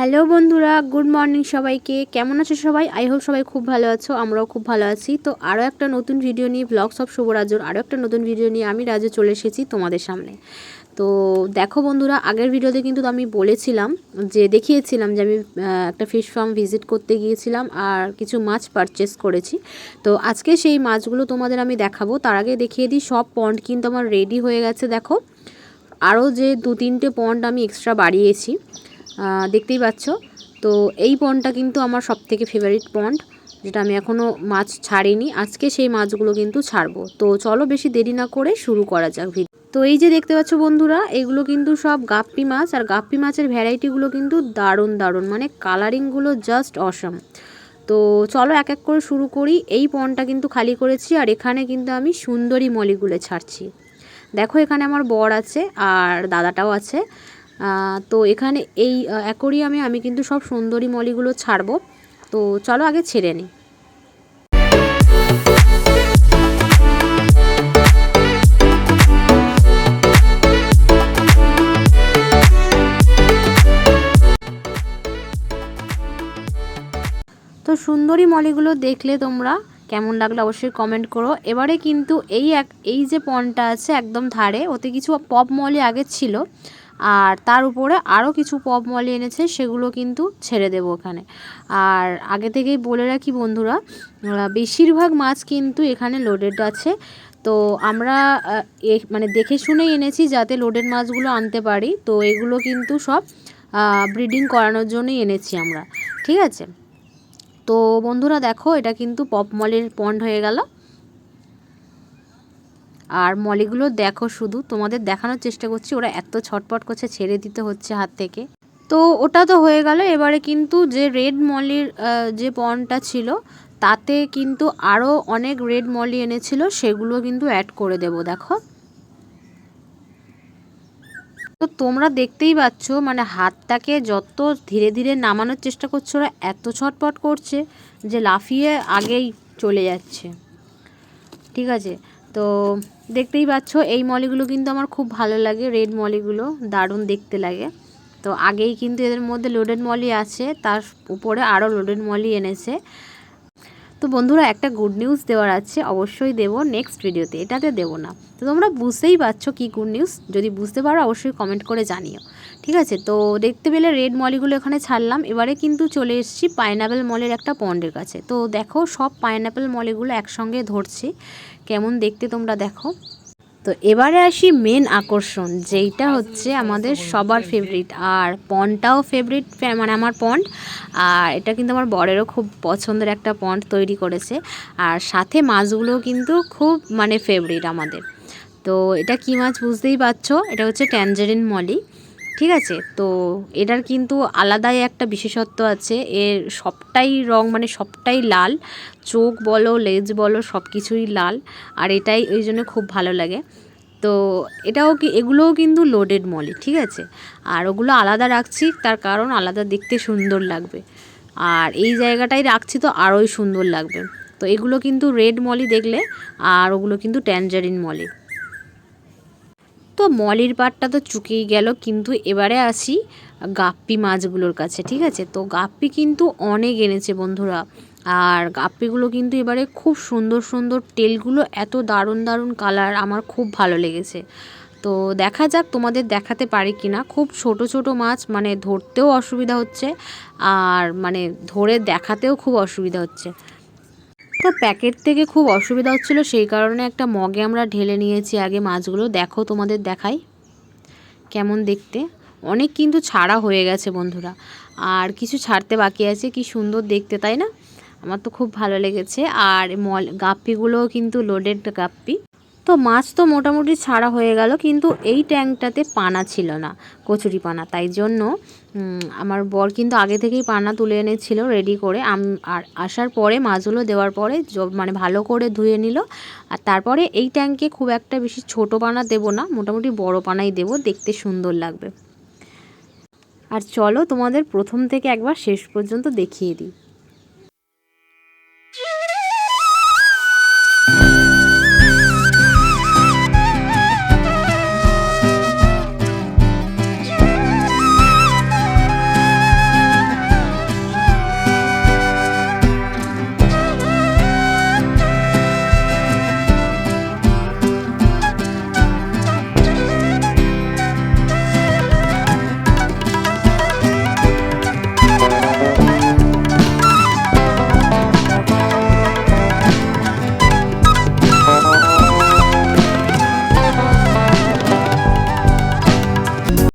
Hello বন্ধুরা, good morning সবাইকে। কেমন আছো সবাই? আই হোপ সবাই খুব ভালো আছো, আমরাও খুব ভালো আছি। তো আরও একটা নতুন ভিডিও নিয়ে ব্লগস অফ শুভরাজর আরও একটা নতুন ভিডিও নিয়ে আমি রাজু চলে এসেছি তোমাদের সামনে। তো দেখো বন্ধুরা, আগের ভিডিওতে কিন্তু আমি বলেছিলাম যে, দেখিয়েছিলাম যে আমি একটা ফিশ ফার্ম ভিজিট করতে গিয়েছিলাম আর কিছু মাছ পারচেস করেছি। তো আজকে সেই মাছগুলো তোমাদের আমি দেখাবো। তার আগে দেখিয়ে দিই, সব পন্ড কিন্তু আমার রেডি হয়ে গেছে, দেখো। আরও যে দু তিনটে পন্ড আমি এক্সট্রা বাড়িয়েছি। দেখতেই পাচ্ছ। তো এই পন্ডটা কিন্তু আমার সব থেকে ফেভারিট পন্ড যেটা আমি এখনও মাছ ছাড়িনি। আজকে সেই মাছগুলো কিন্তু ছাড়বো। তো চলো বেশি দেরি না করে শুরু করা যাক ভিডিও। তো এই যে দেখতে পাচ্ছ বন্ধুরা, এগুলো কিন্তু সব গাপ্পি মাছ, আর গাপ্পি মাছের ভ্যারাইটিগুলো কিন্তু দারুণ দারুণ মানে কালারিংগুলো জাস্ট অসম তো চলো এক এক করে শুরু করি। এই পনটা কিন্তু খালি করেছি, আর এখানে কিন্তু আমি সুন্দরী মলিগুলো ছাড়ছি। দেখো এখানে আমার বর আছে, আর দাদাটাও আছে। তো এখানে এই অ্যাকোরিয়ামে আমি কিন্তু সব সুন্দরী মলিগুলো ছাড়বো। তো চলো আগে ছেড়ে নিই। তো সুন্দরী মলিগুলো দেখলে তোমরা কেমন লাগল অবশ্যই কমেন্ট করো। এবারে কিন্তু এই এক, এই যে পনটা আছে একদম ধারে, ওতে কিছু পপ মলি আগে ছিল। আর তার উপরে আরও কিছু পপ মলি এনেছে, সেগুলো কিন্তু ছেড়ে দেবো ওখানে। আর আগে থেকেই বলে রাখি বন্ধুরা বেশিরভাগ মাছ কিন্তু এখানে লোডেড আছে। তো আমরা মানে দেখে শুনেই এনেছি যাতে লোডেড মাছগুলো আনতে পারি। তো এগুলো কিন্তু সব ব্রিডিং করানোর জন্যই এনেছি আমরা। ঠিক আছে? তো বন্ধুরা দেখো, এটা কিন্তু পপ মলের পন্ড হয়ে গেল। আর মলিগুলো দেখো শুধু, তোমাদের দেখানোর চেষ্টা করছি, ওরা এত ছটপট করছে, ছেড়ে দিতে হচ্ছে হাত থেকে। তো ওটা তো হয়ে গেল, এবারে কিন্তু যে রেড মলির যে পনটা ছিল, তাতে কিন্তু আরও অনেক রেড মলি এনেছিল, সেগুলো কিন্তু অ্যাড করে দেব, দেখো। তো তোমরা দেখতেই পাচ্ছ মানে হাতটাকে যত ধীরে ধীরে নামানোর চেষ্টা করছ, ওরা এত ছটপট করছে যে লাফিয়ে আগেই চলে যাচ্ছে। ঠিক আছে? তো দেখতেই পাচ্ছ, এই মলিগুলো কিন্তু আমার খুব ভালো লাগে রেড মলিগুলো দারুণ দেখতে লাগে। তো আগেই কিন্তু এদের মধ্যে লোডেড মলি আছে, তার উপরে আরও লোডেড মলি এনেছে। তো বন্ধুরা, একটা গুড নিউজ দেওয়ার আছে, অবশ্যই দেব নেক্সট ভিডিওতে এটাতে দেবো না। তো তোমরা বুঝতেই পারছ কি গুড নিউজ যদি বুঝতে পারো, অবশ্যই কমেন্ট করে জানিও। ঠিক আছে? তো দেখতে পেলে রেড মলিগুলো এখানে ছাড়লাম। এবারে কিন্তু চলে এসেছি পাইনাপেল মলের একটা পন্ডের কাছে। তো দেখো, সব পাইনাপেল মলিগুলো একসঙ্গে ধরছি। কেমন দেখতে তোমরা দেখো। তো এবারে আসি মেন আকর্ষণ, যেইটা হচ্ছে আমাদের সবার ফেভারিট আর পন্ডটাও ফেভারিট মানে আমার পন্ড আর এটা কিন্তু আমার বরেরও খুব পছন্দের একটা পন্ড তৈরি করেছে। আর সাথে মাছগুলোও কিন্তু খুব মানে ফেভারিট আমাদের। তো এটা কী মাছ বুঝতেই পারছ? এটা হচ্ছে ট্যাঞ্জারিন মলি। ঠিক আছে? তো এটার কিন্তু আলাদাই একটা বিশেষত্ব আছে। এর সবটাই রং মানে সবটাই লাল। চোখ বলো লেজ বলো সব কিছুই লাল। আর এটাই ওই জন্য খুব ভালো লাগে। তো এটাও কি, এগুলোও কিন্তু লোডেড মলি, ঠিক আছে? আর ওগুলো আলাদা রাখছি, তার কারণ আলাদা দেখতে সুন্দর লাগবে। আর এই জায়গাটাই রাখছি তো আরোই সুন্দর লাগবে। তো এগুলো কিন্তু রেড মলি দেখলে, আর ওগুলো কিন্তু ট্যানজারিন মলি। তো মলির পাটটা তো চুকেই গেল, কিন্তু এবারে আসি গাপ্পি মাছগুলোর কাছে, ঠিক আছে? তো গাপ্পি কিন্তু অনেক এনেছে বন্ধুরা, আর গাপ্পিগুলো কিন্তু এবারে খুব সুন্দর সুন্দর তেলগুলো এত দারুণ দারুণ কালার, আমার খুব ভালো লেগেছে। তো দেখা যাক তোমাদের দেখাতে পারি কি না খুব ছোট ছোট মাছ মানে ধরতেও অসুবিধা হচ্ছে, আর মানে ধরে দেখাতেও খুব অসুবিধা হচ্ছে। তো প্যাকেট থেকে খুব অসুবিধা হচ্ছিল, সেই কারণে একটা মগে আমরা ঢেলে নিয়েছি। আগে মাছগুলো দেখো তোমাদের দেখাই, কেমন দেখতে। অনেক কিন্তু ছাড়া হয়ে গেছে বন্ধুরা, আর কিছু ছাড়তে বাকি আছে, কি সুন্দর দেখতে, তাই না? আমার তো খুব ভালো লেগেছে, আর মল, গাপ্পিগুলোও কিন্তু লোডেড গাপ্পি। তো মাছ তো মোটামুটি ছাড়া হয়ে গেল, কিন্তু এই ট্যাঙ্কটাতে পানা ছিল না কচুরি পানা তাই জন্য আমার বর কিন্তু আগে থেকেই পানা তুলে এনেছিল রেডি করে। আর আসার পরে মাছগুলো দেওয়ার পরে মানে ভালো করে ধুয়ে নিল। আর তারপরে এই ট্যাঙ্কে খুব একটা বেশি ছোট পানা দেবো না, মোটামুটি বড় পানাই দেবো, দেখতে সুন্দর লাগবে। আর চলো তোমাদের প্রথম থেকে একবার শেষ পর্যন্ত দেখিয়ে দিই।